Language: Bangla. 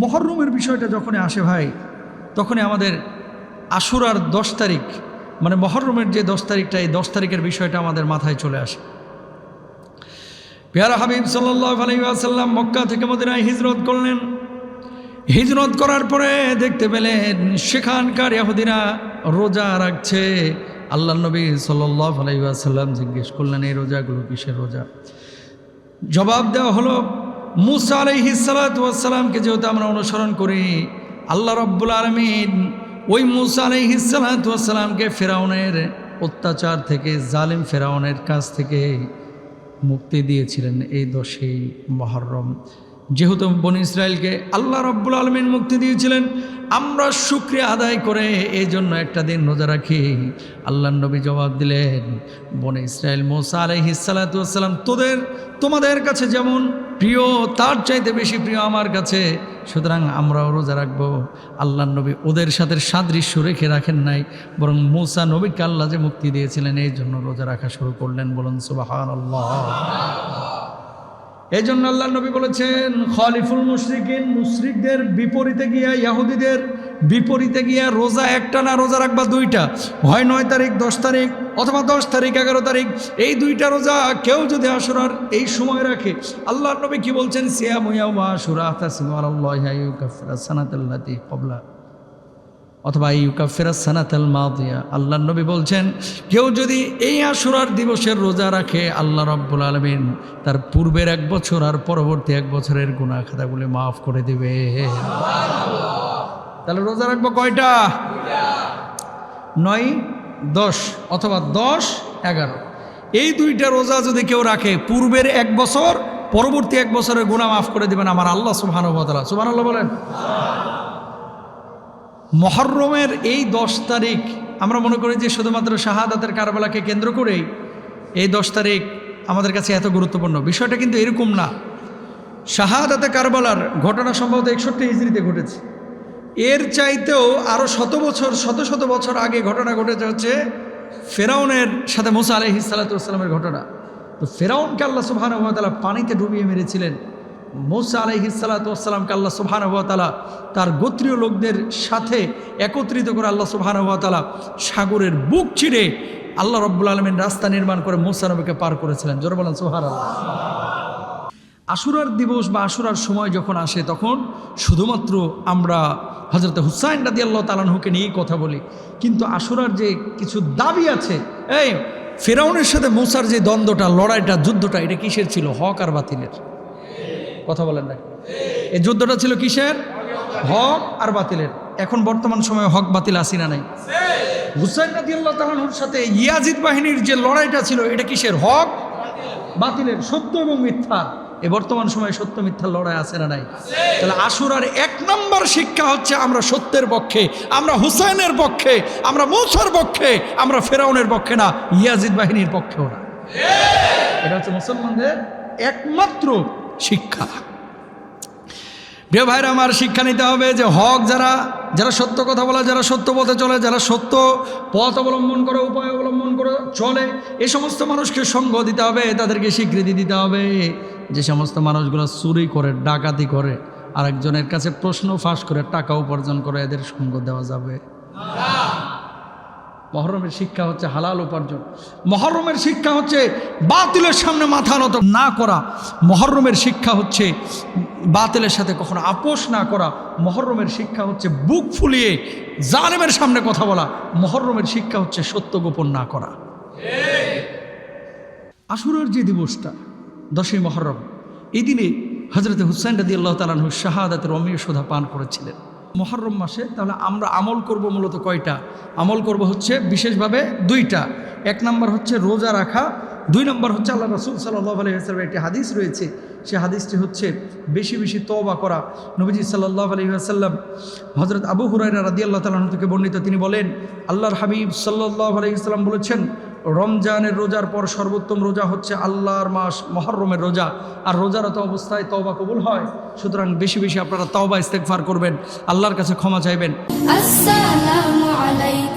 মহরমের বিষয়টা যখনই আসে ভাই, তখনই আমাদের আশুরার দশ তারিখ মানে মহরমের যে দশ তারিখটা, এই দশ তারিখের বিষয়টা আমাদের মাথায় চলে আসে। পেয়ারা হাবিব সাল্লাহ মক্কা থেকে মদিনায় হিজরত করলেন। হিজরত করার পরে দেখতে পেলেন সেখানকার ইহুদিরা রোজা রাখছে। আল্লাহ নবী সাল্লাহ আলাইসাল্লাম জিজ্ঞেস করলেন, এই রোজাগুলো কিসের রোজা? জবাব দেওয়া হলো মুসা আলাইহিসালাতামকে যেহেতু আমরা অনুসরণ করি, আল্লাহ রব্বুল আলমিন ওই মুসা আলাইহিসালাতামকে ফেরাউনের অত্যাচার থেকে, জালিম ফেরাউনের কাছ থেকে মুক্তি দিয়েছিলেন এই দশই মহরম। যেহেতু বন ইসরায়েলকে আল্লাহ রব্বুল আলমিন মুক্তি দিয়েছিলেন, আমরা শুক্রিয়া আদায় করে এই জন্য একটা দিন রোজা রাখি। আল্লাহ নবী জবাব দিলেন, বনে ইসরায়েল মোসা আলহিসাল্লাম তোদের, তোমাদের কাছে যেমন প্রিয়, তার চাইতে বেশি প্রিয় আমার কাছে, সুতরাং আমরাও রোজা রাখব। আল্লাহ নবী ওদের সাথে সাদৃশ্য রেখে রাখেন নাই, বরং মৌসা নবীকে আল্লাহ যে মুক্তি দিয়েছিলেন, এই জন্য রোজা রাখা শুরু করলেন। বলুন সুবাহান আল্লাহ এই জন্য আল্লাহ নবী বলেছেন, খলিফুল মুশরিকিন মুশরিকদের বিপরীতে গিয়া ইয়াহুদিদের বিপরীতে গিয়া রোজা একটা না রোজা রাখবা দুইটা? হয় নয় তারিখ, দশ তারিখ অথবা দশ তারিখ, এগারো তারিখ? এই দুইটা রোজা কেউ যদি আসরার এই সময় রাখে আল্লাহ নবী কি বলছেন? সিয়াম কবলা অথবা ইউকাফেরা সানাতাল মাদিয়া। আল্লাহ নবী বলছেন, কেউ যদি এই আশুরার দিবসের রোজা রাখে, আল্লাহ রব্বুল আলমিন তার পূর্বের এক বছর আর পরবর্তী এক বছরের গুণা খাতাগুলি মাফ করে দিবে। তাহলে রোজা রাখব কয়টা? নয়, দশ, অথবা দশ, এগারো। এই দুইটা রোজা যদি কেউ রাখে, পূর্বের এক বছর, পরবর্তী এক বছরের গুণা মাফ করে দিবেন আমার আল্লাহ সুবহানুবতলা সুবহানাল্লাহ বলেন। মহরমের এই দশ তারিখ, আমরা মনে করি যে শুধুমাত্র শাহাদাতের কারবালাকে কেন্দ্র করেই এই দশ তারিখ আমাদের কাছে এত গুরুত্বপূর্ণ। বিষয়টা কিন্তু এরকম না। শাহাদাতে কারবালার ঘটনা সম্ভবত একষট্টি হিজড়িতে ঘটেছে। এর চাইতেও আরও শত বছর, শত শত বছর আগে ঘটনা ঘটেছে হচ্ছে ফেরাউনের সাথে মোসা আলহ সালাতামের ঘটনা। তো ফেরাউনকে আল্লাহ সুবাহানুভাতালা পানিতে ডুবিয়ে মেরেছিলেন। মোসা মৌসা আলহিসাল্লাতামকে আল্লাহ সুবাহানুভাতালা তার গোত্রীয় লোকদের সাথে একত্রিত করে আল্লাহ সুবাহানুভাতালা সাগরের বুক চিড়ে আল্লাহ রব্বুল আলমের রাস্তা নির্মাণ করে মৌসা নবীকে পার করেছিলেন। জোর বলেন সোহার আল্লাহ আশুরার দিবস বা আশুরার সময় যখন আসে, তখন শুধুমাত্র আমরা হজরত হুসাইন রাদি আল্লাহ তালানহুকে নিয়েই কথা বলি। কিন্তু আশুরার যে কিছু দাবি আছে, এই ফেরাউনের সাথে মৌসার যে দ্বন্দ্বটা, লড়াইটা, যুদ্ধটা, এটা কিসের ছিল? হক আর বাতিলের। কথা বলেন না। এই যুদ্ধটা ছিল কিসের? হক আর বাতিলের। এখন বর্তমান সময়ে হক, বাতিল আসি না নাই? হুসাইন রাদি আল্লাহ তালানহুর সাথে ইয়াজিদ বাহিনীর যে লড়াইটা ছিল, এটা কিসের? হক, বাতিলের। সত্য এবং মিথ্যা এ বর্তমান সময়ে সত্য মিথ্যার লড়াই আছে না নাই? তাহলে আশুরার এক নম্বর শিক্ষা হচ্ছে আমরা সত্যের পক্ষে আমরা হুসাইনের পক্ষে আমরা মৌসার পক্ষে আমরা ফেরাউনের পক্ষে না ইয়াজিদ বাহিনীর পক্ষেও না। এটা হচ্ছে মুসলমানদের একমাত্র শিক্ষা। প্রিয় ভাইরা, আমার শিক্ষা নিতে হবে যে হক যারা যারা সত্য কথা বলে, যারা সত্য পথে চলে, যারা সত্য পথ অবলম্বন করে, উপায় অবলম্বন করে চলে, এ সমস্ত মানুষকে সঙ্গ দিতে হবে, তাদেরকে স্বীকৃতি দিতে হবে। যে সমস্ত মানুষগুলো চুরি করে, ডাকাতি করে, আরেকজনের কাছে প্রশ্ন ফাঁস করে, টাকা উপার্জন করে, এদের সঙ্গ দেওয়া যাবে। মহরমের শিক্ষা হচ্ছে হালাল উপার্জন। মহরমের শিক্ষা হচ্ছে বাতিলের সামনে মাথা নত না করা। মহরমের শিক্ষা হচ্ছে বাতিলের সাথে কখনো আপোষ না করা। মহরমের শিক্ষা হচ্ছে বুক ফুলিয়ে জালেমের সামনে কথা বলা। মহরমের শিক্ষা হচ্ছে সত্য গোপন না করা। আসুরের যে দিবসটা, দশই মহরম, এই দিনে হজরত হুসাইন রাদি আল্লাহ তালাহু শাহাদাতের অমীয় সোধা পান করেছিলেন। মহরম মাসে, তাহলে আমরা আমল করব মূলত কয়টা? আমল করব হচ্ছে বিশেষভাবে দুইটা। এক নম্বর হচ্ছে রোজা রাখা, দুই নম্বর হচ্ছে আল্লাহ রসুল সাল্লাহ আলহিহাস্লামের একটি হাদিস রয়েছে, সে হাদিসটি হচ্ছে বেশি বেশি তওবা করা। নবীজি সাল্লাহ আলহিহাসাল্লাম হজরত আবু হুরাইরা রাদি আল্লাহ তালাহ থেকে বর্ণিত, তিনি বলেন, আল্লাহর হাবিব সাল্লাহ আলহিহাস্লাম বলেছেন রমজানের রোজার পর সর্বোত্তম রোজা হচ্ছে আল্লাহর মাস মহরমের রোজা। আর রোজারত অবস্থায় তওবা কবুল হয়। সুতরাং বেশি বেশি আপনারা তওবা ইস্তেকফার করবেন। আল্লাহর কাছে ক্ষমা চাইবেন। আসসালামু আলাইকুম।